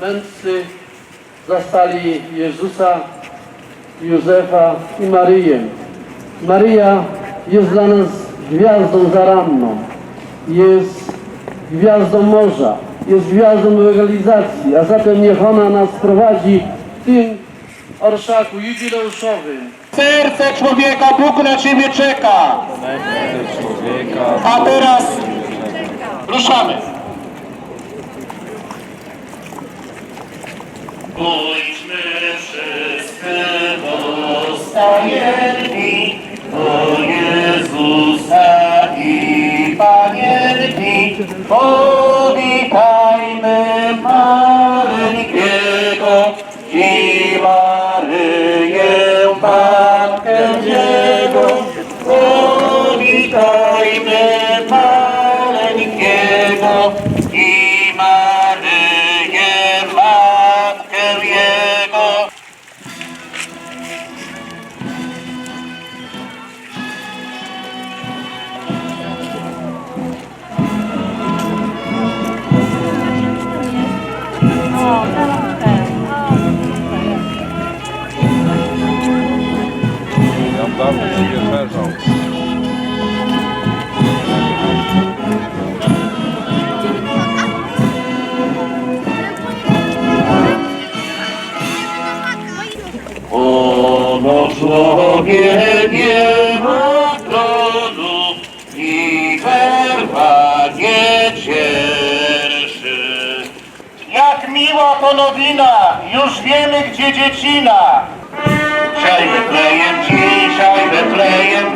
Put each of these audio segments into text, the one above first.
Mędrcy zastali Jezusa, Józefa i Maryję. Maryja jest dla nas gwiazdą zaranną, jest gwiazdą morza, jest gwiazdą ewangelizacji, a zatem niech ona nas prowadzi w tym orszaku jubileuszowym. Serce człowieka, Bóg na ciebie czeka. A teraz ruszamy. Pójdźmy wszyscy do stajenki, do Jezusa i Panienki. Powitajmy Ja tam nie. Ono człowiek nie ma tronu i werwa nie cieszy. Jak miła to nowina, już wiemy gdzie dziecina. Dzisiaj Betlejem, dzisiaj Betlejem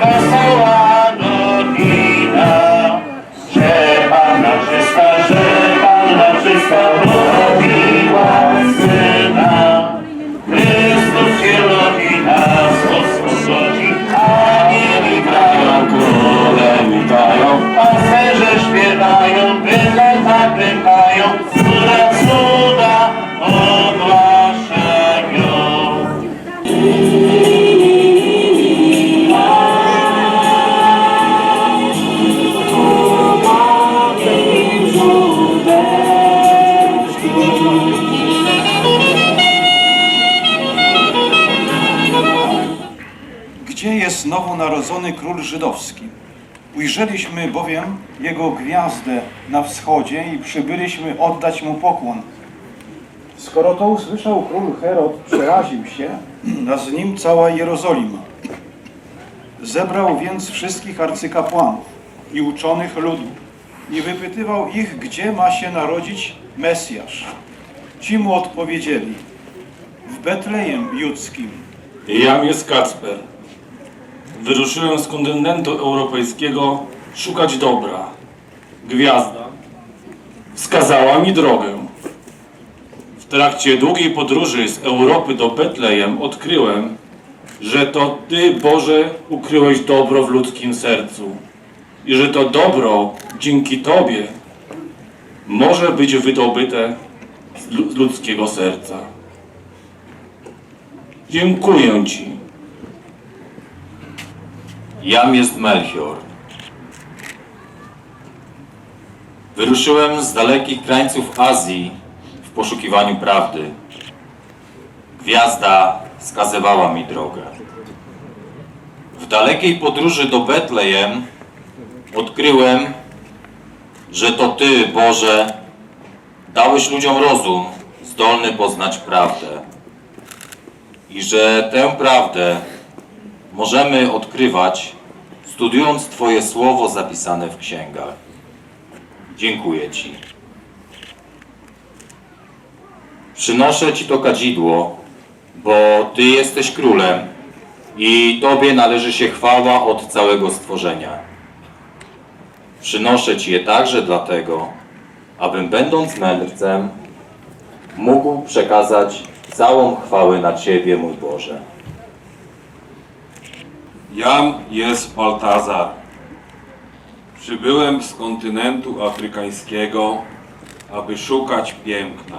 nowonarodzony król żydowski? Ujrzeliśmy bowiem jego gwiazdę na wschodzie i przybyliśmy oddać mu pokłon. Skoro to usłyszał król Herod, przeraził się, a z nim cała Jerozolima. Zebrał więc wszystkich arcykapłanów i uczonych ludu i wypytywał ich, gdzie ma się narodzić Mesjasz. Ci mu odpowiedzieli, w Betlejem Judzkim. Jam jest Kacper. Wyruszyłem z kontynentu europejskiego szukać dobra. Gwiazda wskazała mi drogę. W trakcie długiej podróży z Europy do Betlejem odkryłem, że to Ty, Boże, ukryłeś dobro w ludzkim sercu i że to dobro dzięki Tobie może być wydobyte z lu- z ludzkiego serca. Dziękuję Ci. Jam jest Melchior. Wyruszyłem z dalekich krańców Azji w poszukiwaniu prawdy. Gwiazda wskazywała mi drogę. W dalekiej podróży do Betlejem odkryłem, że to Ty, Boże, dałeś ludziom rozum zdolny poznać prawdę. I że tę prawdę możemy odkrywać, studiując Twoje słowo zapisane w księgach. Dziękuję Ci. Przynoszę Ci to kadzidło, bo Ty jesteś królem i Tobie należy się chwała od całego stworzenia. Przynoszę Ci je także dlatego, abym będąc mędrcem mógł przekazać całą chwałę na Ciebie, mój Boże. Jam jest Baltazar. Przybyłem z kontynentu afrykańskiego, aby szukać piękna.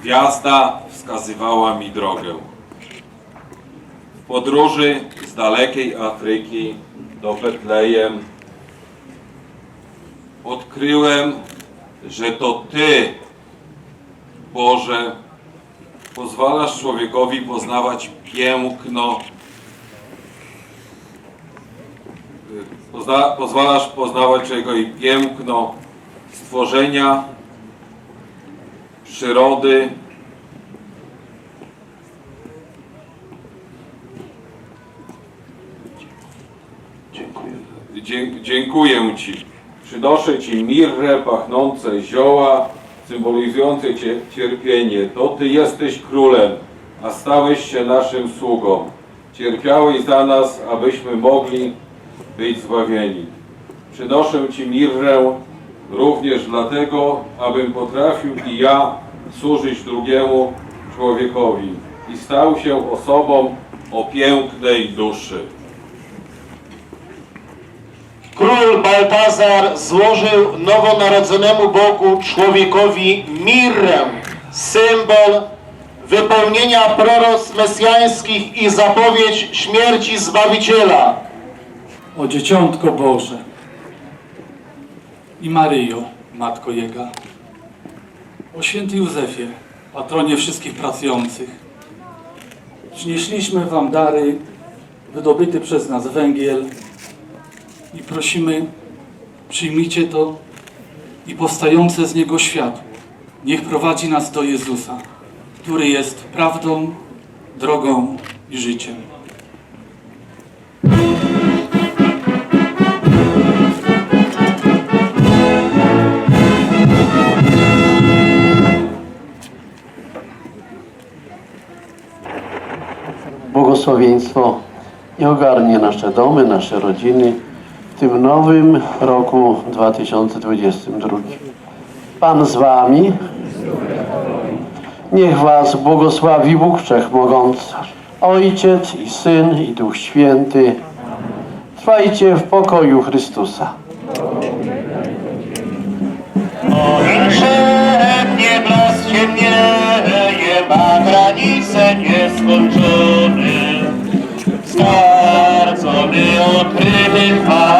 Gwiazda wskazywała mi drogę. W podróży z dalekiej Afryki do Betlejem odkryłem, że to Ty, Boże, pozwalasz człowiekowi poznawać piękno, pozna, pozwalasz poznawać człowiekowi piękno stworzenia, przyrody, Dzie- dziękuję Ci. Przynoszę Ci mirrę, pachnące zioła, symbolizujące cie, cierpienie. To Ty jesteś królem, a stałeś się naszym sługą. Cierpiałeś za nas, abyśmy mogli być zbawieni. Przynoszę Ci mirrę również dlatego, abym potrafił i ja służyć drugiemu człowiekowi i stał się osobą o pięknej duszy. Król Baltazar złożył nowonarodzonemu Bogu człowiekowi mirrę, symbol wypełnienia proroc mesjańskich i zapowiedź śmierci Zbawiciela. O Dzieciątko Boże i Maryjo, Matko Jego, o Święty Józefie, patronie wszystkich pracujących, przynieśliśmy Wam dary, wydobyty przez nas węgiel i prosimy, przyjmijcie to i powstające z niego światło. Niech prowadzi nas do Jezusa, który jest prawdą, drogą i życiem. Błogosławieństwo i ogarnie nasze domy, nasze rodziny w tym nowym roku 2022. Pan z Wami. Niech Was błogosławi Bóg Wszechmogący, Ojciec i Syn i Duch Święty. Trwajcie w pokoju Chrystusa. Powszechnie blask ciemnieje, ma granice nieskończone. serco mio privat